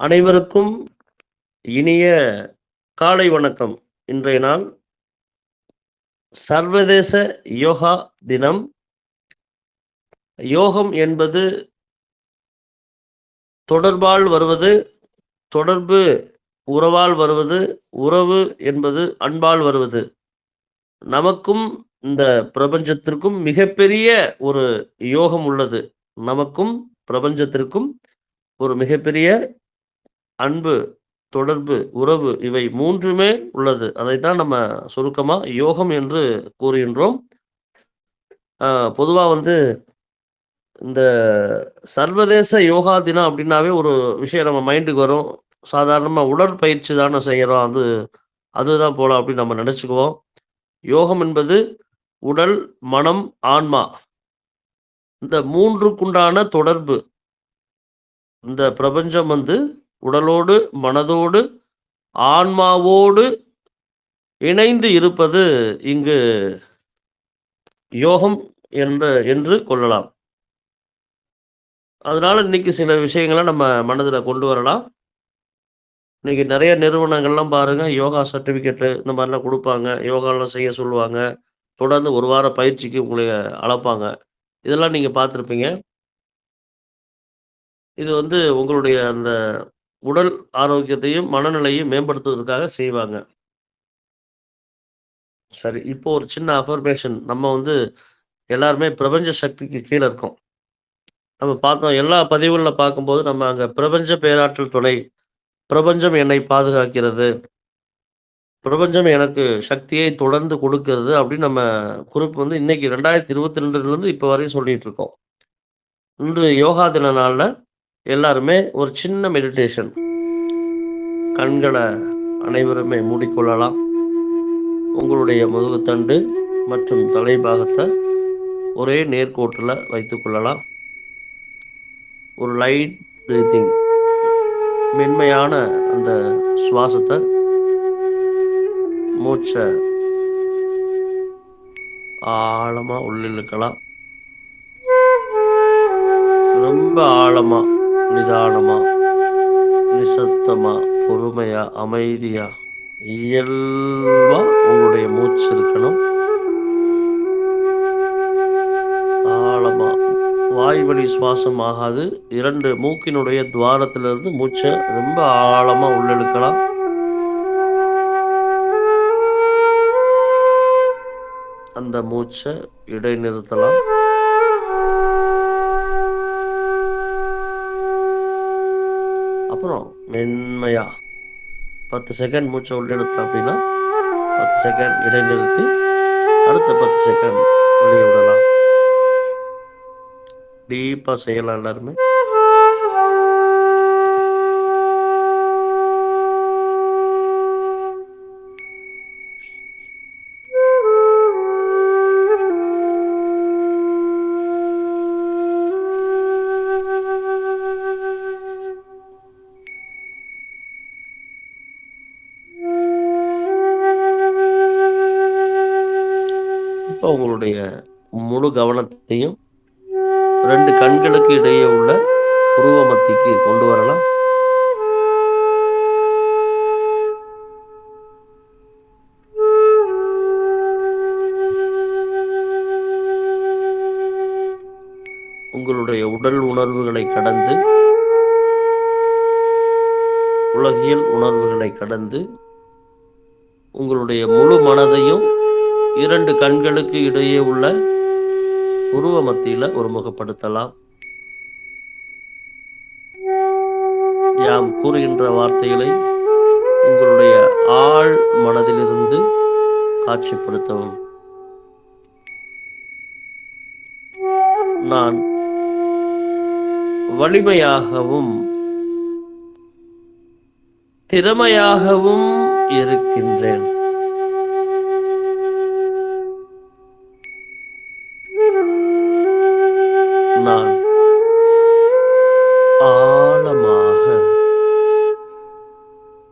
அனைவருக்கும் இனிய காலை வணக்கம். இன்றைய நாள் சர்வதேச யோகா தினம். யோகம் என்பது தொடர்பால் வருவது தொடர்பு உறவால் வருவது உறவு என்பது அன்பால் வருவது. நமக்கும் இந்த பிரபஞ்சத்திற்கும் மிகப்பெரிய ஒரு யோகம் உள்ளது. நமக்கும் பிரபஞ்சத்திற்கும் ஒரு மிகப்பெரிய அன்பு தொடர்பு உறவு இவை மூன்றுமே உள்ளது. அதைத்தான் நம்ம சுருக்கமாக யோகம் என்று கூறுகின்றோம். பொதுவாக வந்து இந்த சர்வதேச யோகா தினம் அப்படின்னாவே ஒரு விஷயம் நம்ம மைண்டுக்கு வரும். சாதாரணமாக உடற்பயிற்சி தானே செய்கிறோம் அது அதுதான் போல அப்படின்னு நம்ம நினச்சிக்குவோம். யோகம் என்பது உடல் மனம் ஆன்மா. இந்த மூன்றுக்குண்டான தொடர்பு. இந்த பிரபஞ்சம் வந்து உடலோடு மனதோடு ஆன்மாவோடு இணைந்து இருப்பது இங்கு யோகம் என்ற என்று கொள்ளலாம். அதனால இன்னைக்கு சில விஷயங்களை நம்ம மனதில் கொண்டு வரலாம். இன்னைக்கு நிறைய நிறுவனங்கள்லாம் பாருங்க யோகா சர்டிஃபிகேட்டு இந்த மாதிரிலாம் கொடுப்பாங்க. யோகாலாம் செய்ய சொல்லுவாங்க. தொடர்ந்து ஒரு வார பயிற்சிக்கு உங்களை அழைப்பாங்க இதெல்லாம் நீங்கள் பார்த்துருப்பீங்க. இது வந்து உங்களுடைய அந்த உடல் ஆரோக்கியத்தையும் மனநிலையும் மேம்படுத்துவதற்காக செய்வாங்க. சரி இப்போ ஒரு சின்ன அஃபர்மேஷன் நம்ம வந்து எல்லாருமே பிரபஞ்ச சக்திக்கு கீழே இருக்கோம். நம்ம பார்த்தோம் எல்லா பதிவுகளில் பார்க்கும்போது நம்ம அங்கே பிரபஞ்ச பேராற்றல் துணை பிரபஞ்சம் என்னை பாதுகாக்கிறது பிரபஞ்சம் எனக்கு சக்தியை தொடர்ந்து கொடுக்கிறது அப்படின்னு நம்ம குறிப்பு வந்து இன்னைக்கு ரெண்டாயிரத்தி இருபத்தி ரெண்டுலேருந்து இப்போ வரையும் சொல்லிட்டு இருக்கோம். இன்று யோகா தின நாளில் எல்லாருமே ஒரு சின்ன மெடிடேஷன் கண்களை அனைவருமே மூடிக்கொள்ளலாம். உங்களுடைய முதுகுத்தண்டு மற்றும் தலைபாகத்தை ஒரே நேர்கோட்டில் வைத்துக்கொள்ளலாம் ஒரு லைட் ப்ரீத்திங் மென்மையான அந்த சுவாசத்தை மூச்சை ஆழமாக உள்ளிழுக்கலாம். ரொம்ப ஆழமாக நிதானமா நிசப்தமா பொறுமையா அமைதியா இயல்பா உங்களுடைய மூச்சு இருக்கணும். ஆழமா வாய் வழி சுவாசம் ஆகாது. இரண்டு மூக்கினுடைய துவாரத்திலிருந்து மூச்சை ரொம்ப ஆழமா உள்ளெடுக்கலாம். அந்த மூச்சை இடைநிறுத்தலாம். அப்புறம் மென்மையாக பத்து செகண்ட் மூச்சை உள்ளெடுத்தோம் அப்படின்னா பத்து செகண்ட் இடைநிறுத்தி அடுத்த பத்து செகண்ட் வெளியே விடலாம். டீப்பாக செய்யலாம் எல்லாருமே. உங்களுடைய முழு கவனத்தையும் ரெண்டு கண்களுக்கு இடையே உள்ள புருவ மத்திக்கு கொண்டு வரலாம். உங்களுடைய உடல் உணர்வுகளை கடந்து உலகியல் உணர்வுகளை கடந்து உங்களுடைய முழு மனதையும் இரண்டு கண்களுக்கு இடையே உள்ள உருவ மத்தியில் ஒருமுகப்படுத்தலாம். யாம் கூறுகின்ற வார்த்தைகளை உங்களுடைய ஆழ் மனதிலிருந்து காட்சிப்படுத்தவும். நான் வலிமையாகவும் திறமையாகவும் இருக்கின்றேன்.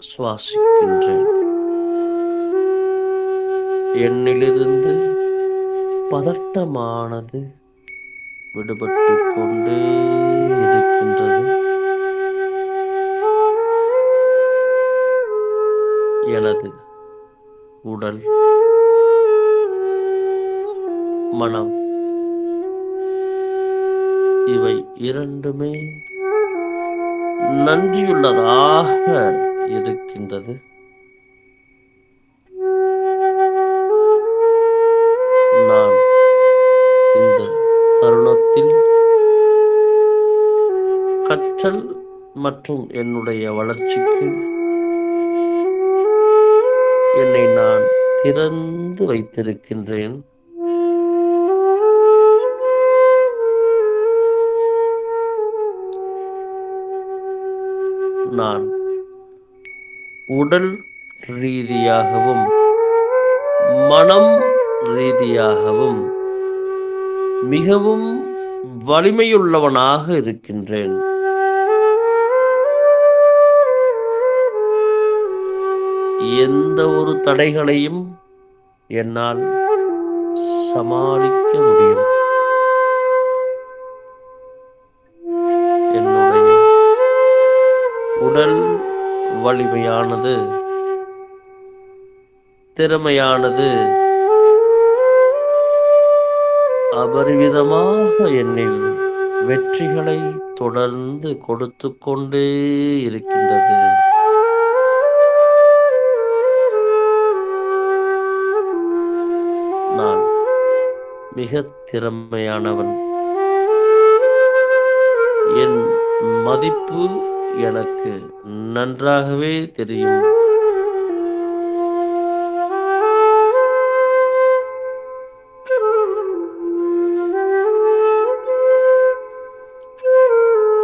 சுவாசிக்கின்றேன் என்னிலிருந்து பதட்டமானது விடுபட்டு கொண்டே இருக்கின்றது. எனது உடல் மனம் இவை இரண்டுமே நன்றியுள்ளதாக இருக்கின்றது நான் இந்த தருணத்தில் கற்றல் மற்றும் என்னுடைய வளர்ச்சிக்கு என்னை நான் திறந்து வைத்திருக்கின்றேன். நான் உடல் ரீதியாகவும் மனம் ரீதியாகவும் மிகவும் வலிமையுள்ளவனாக இருக்கின்றேன். எந்த ஒரு தடைகளையும் என்னால் சமாளிக்க முடியும். என்னுடைய உடல் வலிமையானது திறமையானது அபரிவிதமாக என்னில் வெற்றிகளை தொடர்ந்து கொடுத்து கொண்டே இருக்கின்றது. நான் மிக திறமையானவன். என் மதிப்பு எனக்கு நன்றாகவே தெரியும்.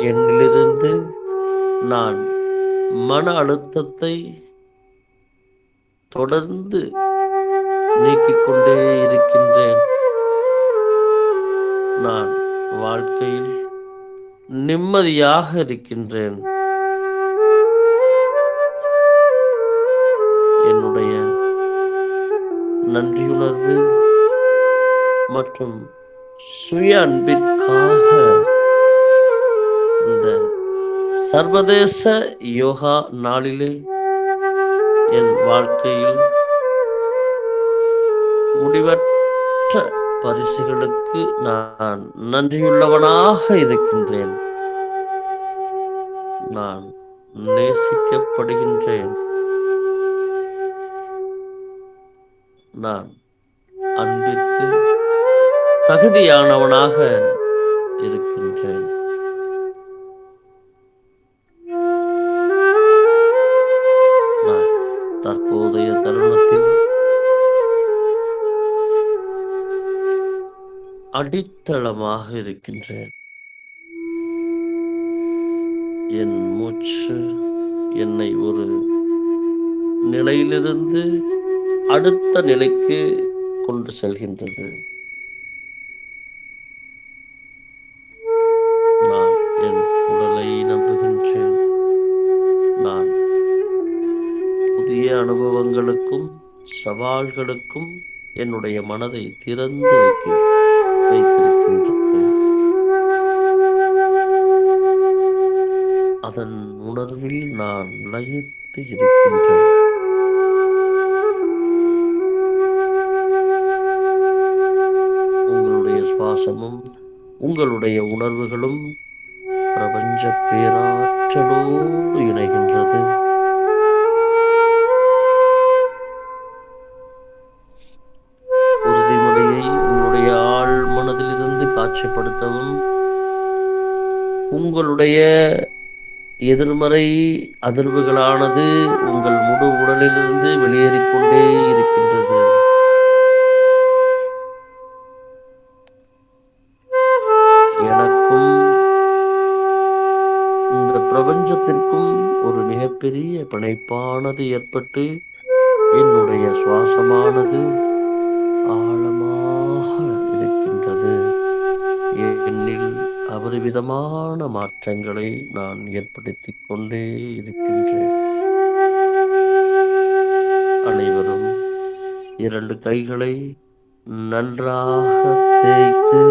என்னிலிருந்து நான் மன அழுத்தத்தை தொடர்ந்து நீக்கிக் கொண்டே இருக்கின்றேன். நான் வாழ்க்கையில் நிம்மதியாக இருக்கின்றேன். நன்றியுணர்வு மற்றும் சுய அன்பிற்காக இந்த சர்வதேச யோகா நாளிலே என் வாழ்க்கையில் முடிவற்ற பரிசுகளுக்கு நான் நன்றியுள்ளவனாக இருக்கின்றேன். நான் நேசிக்கப்படுகின்றேன். நான் அன்பிற்கு தகுதியானவனாக இருக்கின்றேன். நான் தற்போதைய தருணத்தில் அடித்தளமாக இருக்கின்றேன். என் மூச்சு என்னை ஒரு நிலையிலிருந்து அடுத்த நிலைக்கு கொண்டு செல்கின்றது. நான் என் உடலை நம்புகின்றேன். நான் புதிய அனுபவங்களுக்கும் சவால்களுக்கும் என்னுடைய மனதை திறந்து வைக்க வைத்திருக்கின்றேன். அதன் உணர்வில் நான் லயித்து இருக்கின்றேன். சுவாசமும் உங்களுடைய உணர்வுகளும் பிரபஞ்ச பேராற்றலோடு இணைகின்றது. உறுதிமொழியை உங்களுடைய ஆழ் மனதிலிருந்து காட்சிப்படுத்தவும் உங்களுடைய எதிர்மறை அதிர்வுகளானது உங்கள் முழு உடலிலிருந்து வெளியேறிக்கொண்டே இருக்கின்றது. பிரபஞ்சத்திற்கும் ஒரு மிகப்பெரிய பிணைப்பானது ஏற்பட்டு என்னுடைய சுவாசமானது ஆழமாக இருக்கின்றது. என்னில் அபரிவிதமான மாற்றங்களை நான் ஏற்படுத்திக் கொண்டே இருக்கின்றேன். அனைவரும் இரண்டு கைகளை நன்றாக தேய்த்து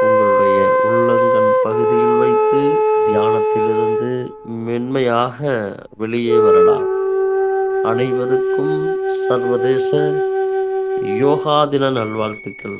உங்களுடைய உள்ளங்கன் பகுதியில் வைத்து தியானத்திலிருந்து மென்மையாக வெளியே வரலாம். அனைவருக்கும் சர்வதேச யோகா தின நல்வாழ்த்துக்கள்.